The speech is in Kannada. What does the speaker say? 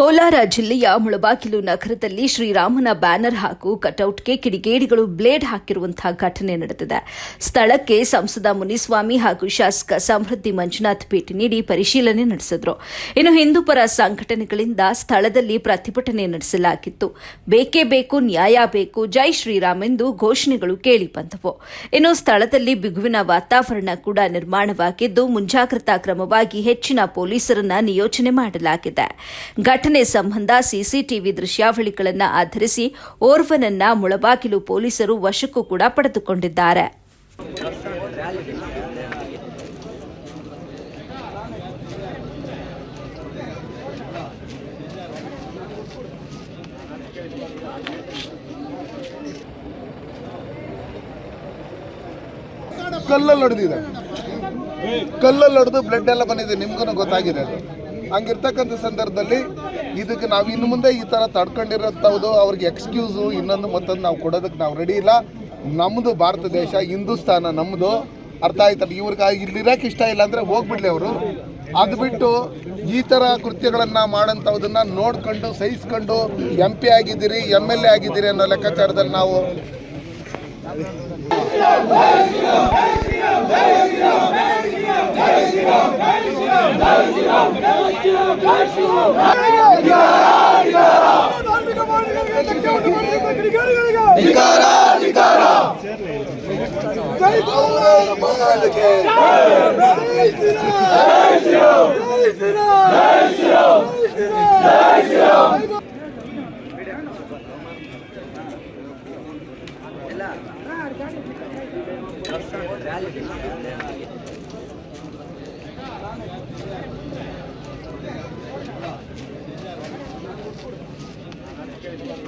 ಕೋಲಾರ ಜಿಲ್ಲೆಯ ಮುಳಬಾಗಿಲು ನಗರದಲ್ಲಿ ಶ್ರೀರಾಮನ ಬ್ಯಾನರ್ ಹಾಗೂ ಕಟೌಟ್ಗೆ ಕಿಡಿಗೇಡಿಗಳು ಬ್ಲೇಡ್ ಹಾಕಿರುವಂತಹ ಘಟನೆ ನಡೆದಿದೆ. ಸ್ಥಳಕ್ಕೆ ಸಂಸದ ಮುನಿಸ್ವಾಮಿ ಹಾಗೂ ಶಾಸಕ ಸಮೃದ್ಧಿ ಮಂಜುನಾಥ್ ಭೇಟಿ ನೀಡಿ ಪರಿಶೀಲನೆ ನಡೆಸಿದ್ರು. ಇನ್ನು ಹಿಂದೂಪರ ಸಂಘಟನೆಗಳಿಂದ ಸ್ಥಳದಲ್ಲಿ ಪ್ರತಿಭಟನೆ ನಡೆಸಲಾಗಿತ್ತು. ಬೇಕೇ ಬೇಕು, ನ್ಯಾಯ ಬೇಕು, ಜೈ ಶ್ರೀರಾಮ್ ಎಂದು ಘೋಷಣೆಗಳು ಕೇಳಿಬಂದವು. ಇನ್ನು ಸ್ಥಳದಲ್ಲಿ ಬಿಗುವಿನ ವಾತಾವರಣ ಕೂಡ ನಿರ್ಮಾಣವಾಗಿದ್ದು, ಮುಂಜಾಗ್ರತಾ ಕ್ರಮವಾಗಿ ಹೆಚ್ಚಿನ ಪೊಲೀಸರನ್ನ ನಿಯೋಜನೆ ಮಾಡಲಾಗಿದೆ. ಸಂಬಂಧ ಸಿಸಿಟಿವಿ ದೃಶ್ಯಾವಳಿಗಳನ್ನು ಆಧರಿಸಿ ಓರ್ವನನ್ನ ಮುಳಬಾಗಿಲು ಪೊಲೀಸರು ವಶಕ್ಕೂ ಕೂಡ ಪಡೆದುಕೊಂಡಿದ್ದಾರೆ. ಕಲ್ಲಲ್ಲಿ ಹೊಡೆದಿದೆ. ಕಲ್ಲಲ್ಲಿ ಹೊಡೆದು ಬ್ಲಡ್ ಎಲ್ಲ ಬಂದಿದೆ. ನಿಮ್ಗೂ ಗೊತ್ತಾಗಿದೆ ಅದು. ಹಂಗಿರ್ತಕ್ಕಂಥ ಸಂದರ್ಭದಲ್ಲಿ ಇದಕ್ಕೆ ನಾವು ಇನ್ನು ಮುಂದೆ ಈ ಥರ ತಡ್ಕೊಂಡಿರೋಂಥದ್ದು ಅವ್ರಿಗೆ ಎಕ್ಸ್ಕ್ಯೂಸು ಇನ್ನೊಂದು ಮತ್ತೊಂದು ನಾವು ಕೊಡೋದಕ್ಕೆ ನಾವು ರೆಡಿ ಇಲ್ಲ. ನಮ್ಮದು ಭಾರತ ದೇಶ, ಹಿಂದೂಸ್ತಾನ ನಮ್ಮದು ಅರ್ಥ ಆಯ್ತಲ್ಲ ಇವ್ರಿಗೆ ಇಲ್ಲಿರೋಕೆ ಇಷ್ಟ ಇಲ್ಲ ಅಂದರೆ ಹೋಗ್ಬಿಡ್ಲಿ ಅವರು. ಅದು ಬಿಟ್ಟು ಈ ಥರ ಕೃತ್ಯಗಳನ್ನು ಮಾಡೋಂಥದ್ದನ್ನು ನೋಡ್ಕೊಂಡು, ಸಹಿಸ್ಕೊಂಡು ಎಂ ಪಿ ಆಗಿದ್ದೀರಿ ಎಂ ಎಲ್ ಎ ಆಗಿದ್ದೀರಿ ಅನ್ನೋ ಲೆಕ್ಕಾಚಾರದಲ್ಲಿ ನಾವು Shriram, Jai ಜೈ ಶ್ರೀರಾಮ್